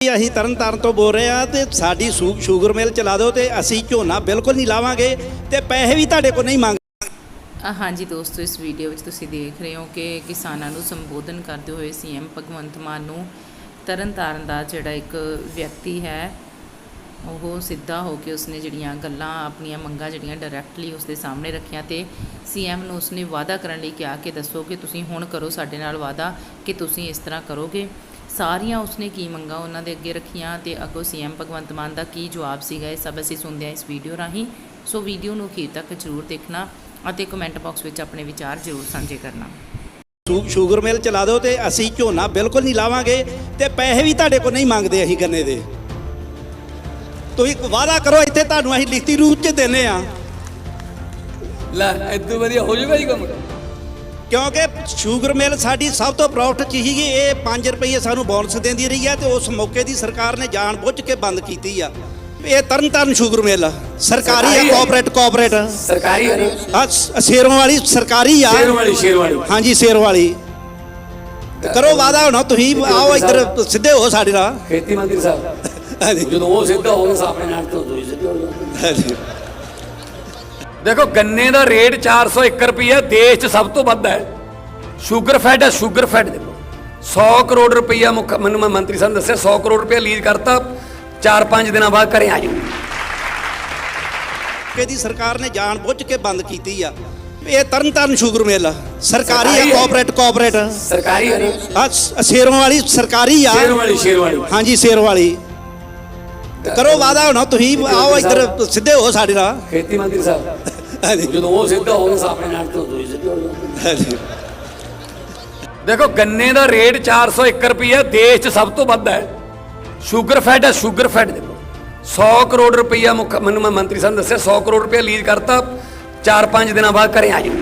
ਅਸੀਂ ਤਰਨਤਾਰਨ ਤੋਂ ਬੋਲ ਰਹੇ ਆ ਤੇ ਸਾਡੀ ਸ਼ੂ- ਸ਼ੂਗਰ ਮਿਲ ਚਲਾ ਦਿਓ ਤੇ ਅਸੀਂ ਝੋਨਾ ਬਿਲਕੁਲ ਨਹੀਂ ਲਾਵਾਂਗੇ ਤੇ ਪੈਸੇ ਵੀ ਤੁਹਾਡੇ ਕੋਲ ਨਹੀਂ ਮੰਗ ਹਾਂਜੀ ਦੋਸਤੋ, ਇਸ ਵੀਡੀਓ ਵਿੱਚ ਤੁਸੀਂ ਦੇਖ ਰਹੇ ਹੋ ਕਿ ਕਿਸਾਨਾਂ ਨੂੰ ਸੰਬੋਧਨ ਕਰਦੇ ਹੋਏ ਸੀਐਮ ਭਗਵੰਤ ਮਾਨ ਨੂੰ ਤਰਨਤਾਰਨ ਦਾ ਜਿਹੜਾ ਇੱਕ ਵਿਅਕਤੀ ਹੈ, ਉਹ ਸਿੱਧਾ ਹੋ ਕੇ ਉਸਨੇ ਜਿਹੜੀਆਂ ਗੱਲਾਂ, ਆਪਣੀਆਂ ਮੰਗਾਂ ਜਿਹੜੀਆਂ ਡਾਇਰੈਕਟਲੀ ਉਸਦੇ ਸਾਹਮਣੇ ਰੱਖੀਆਂ ਤੇ ਸੀਐਮ ਨੂੰ ਉਸਨੇ ਵਾਅਦਾ ਕਰਨ ਲਈ ਕਿਹਾ ਕਿ ਦੱਸੋ ਕਿ ਤੁਸੀਂ ਹੁਣ ਕਰੋ, ਸਾਡੇ ਨਾਲ ਵਾਅਦਾ, ਕਿ ਤੁਸੀਂ ਇਸ ਤਰ੍ਹਾਂ ਕਰੋਗੇ। ਸਾਰੀਆਂ ਉਸਨੇ ਕੀ ਮੰਗਾਂ ਉਹਨਾਂ ਦੇ ਅੱਗੇ ਰੱਖੀਆਂ ਤੇ ਅੱਗੋਂ ਸੀਐਮ ਭਗਵੰਤ ਮਾਨ ਦਾ ਕੀ ਜਵਾਬ ਸੀਗਾ ਇਹ ਸਭ ਅਸੀਂ ਸੁਣਦੇ ਹਾਂ ਇਸ ਵੀਡੀਓ ਰਾਹੀਂ। ਸੋ ਵੀਡੀਓ ਨੂੰ ਅਖੀਰ ਤੱਕ ਜ਼ਰੂਰ ਦੇਖਣਾ ਅਤੇ ਕਮੈਂਟ ਬਾਕਸ ਵਿੱਚ ਆਪਣੇ ਵਿਚਾਰ ਜ਼ਰੂਰ ਸਾਂਝੇ ਕਰਨਾ। ਸ਼ੂ- ਸ਼ੂਗਰ ਮਿਲ ਚਲਾ ਦਿਓ ਤੇ ਅਸੀਂ ਝੋਨਾ ਬਿਲਕੁਲ ਨਹੀਂ ਲਾਵਾਂਗੇ ਤੇ ਪੈਸੇ ਵੀ ਤੁਹਾਡੇ ਕੋਲ ਨਹੀਂ ਮੰਗਦੇ ਅਸੀਂ ਗੰਨੇ ਦੇ। ਤੁਸੀਂ ਵਾਅਦਾ ਕਰੋ ਇੱਥੇ ਤੁਹਾਨੂੰ ਅਸੀਂ ਲਿਖਤੀ ਰੂਪ ਚ ਦਿੰਨੇ ਆ। ਲੈ ਇਦੋਂ ਵਧੀਆ ਹੋ ਜਾਊਗਾ ਜੀ ਕੰਮ। ਕਿਉਂਕਿ ਸ਼ੂਗਰ ਮਿਲ ਸਾਡੀ ਸਭ ਤੋਂ ਪ੍ਰੋਫਿਟ ਚ ਸੀਗੀ ਇਹ 5 ਰੁਪਏ ਸਾਨੂੰ ਬੋਨਸ ਦਿੰਦੀ ਰਹੀ ਹੈ ਤੇ ਉਸ ਮੌਕੇ ਦੀ ਸਰਕਾਰ ਨੇ ਜਾਣ ਬੁੱਝ ਕੇ ਬੰਦ ਕੀਤੀ ਆ। ਇਹ ਤਰਨਤਾਰਨ ਸ਼ੂਗਰ ਮਿਲ ਆ। ਸਰਕਾਰੀ ਹੈ। ਕੋਆਪਰੇਟ ਕੋਆਪਰੇਟ ਸਰਕਾਰੀ ਹੈ ਆ ਸ਼ੇਰੋਂ ਵਾਲੀ ਸਰਕਾਰੀ ਆ। ਸ਼ੇਰ ਵਾਲੀ ਸ਼ੇਰ ਵਾਲੀ। ਹਾਂਜੀ ਸ਼ੇਰ ਵਾਲੀ। ਕਰੋ ਵਾਦਾ ਹੁਣ ਤੁਸੀਂ ਆਓ ਇੱਧਰ ਸਿੱਧੇ ਹੋ ਸਾਡੇ ਨਾਲ। ਖੇਤੀ ਮੰਤਰੀ ਸਾਹਿਬ ਜਦੋਂ ਉਹ ਸਿੱਧਾ ਹੋ ਗਿਆ ਆਪਣੇ ਨਾਲ ਤੋਂ ਦੂਜੀ ਸਿੱਧੀ ਹੋ ਹਾਂਜੀ। ਦੇਖੋ ਗੰਨੇ ਦਾ ਰੇਟ 401 ਰੁਪਏ ਦੇਸ਼ 'ਚ ਸਭ ਤੋਂ ਵੱਧ ਹੈ। ਸ਼ੂਗਰ ਫੈਡ ਹੈ ਸ਼ੂਗਰ ਫੈਡ ਦੇਖੋ। 100 ਕਰੋੜ ਰੁਪਈਆ ਮੁੱਖ ਮੈਨੂੰ ਮੰਤਰੀ ਸਾਹਿਬ ਨੇ ਦੱਸਿਆ 100 ਕਰੋੜ ਰੁਪਏ ਲੀਜ਼ ਕਰਤਾ 4-5 ਦਿਨਾਂ ਬਾਅਦ ਘਰੇ ਆ ਜਾਊ ਕਿ ਦੀ ਸਰਕਾਰ ਨੇ ਜਾਣ ਬੁੱਝ ਕੇ ਬੰਦ ਕੀਤੀ ਆ। ਇਹ ਤਰਨਤਾਰਨ ਸ਼ੂਗਰ ਮਿਲ ਆ। ਸਰਕਾਰੀ ਹੈ। ਕੋਆਪਰੇਟ ਕੋਆਪਰੇਟ ਸਰਕਾਰੀ ਹੈ ਆ ਸ਼ੇਰੋਂ ਵਾਲੀ ਸਰਕਾਰੀ ਆ। ਸ਼ੇਰ ਵਾਲੀ ਸ਼ੇਰ ਵਾਲੀ। ਹਾਂਜੀ ਸ਼ੇਰ ਵਾਲੀ। ਕਰੋ ਵਾਦਾ ਹੁਣ ਤੁਸੀਂ ਆਓ ਇੱਧਰ ਸਿੱਧੇ ਹੋ ਸਾਡੇ ਨਾਲ। ਖੇਤੀ ਮੰਤਰੀ ਸਾਹਿਬ। ਜਦੋਂ ਉਹ ਸਿੱਧਾ ਹੋ ਗਿਆ ਆਪਣੇ ਨਾਲ ਤੋਂ ਦੂਜੀ ਸਿੱਧੀ ਹੋ ਜਾਊਗੀ ਹਾਂਜੀ। ਦੇਖੋ ਗੰਨੇ ਦਾ ਰੇਟ 401 ਰੁਪਏ ਦੇਸ਼ 'ਚ ਸਭ ਤੋਂ ਵੱਧ ਹੈ। ਸ਼ੂਗਰ ਫੈਡ ਹੈ ਸ਼ੂਗਰ ਫੈਡ ਦੇਖੋ। 100 ਕਰੋੜ ਰੁਪਈਆ ਮੁੱਖ ਮੈਨੂੰ ਮੈਂ ਮੰਤਰੀ ਸਾਹਿਬ ਨੇ ਦੱਸਿਆ 100 ਕਰੋੜ ਰੁਪਏ ਲੀਜ਼ ਕਰਤਾ। 4-5 ਦਿਨਾਂ ਬਾਅਦ ਘਰੇ ਆ ਜਾਊ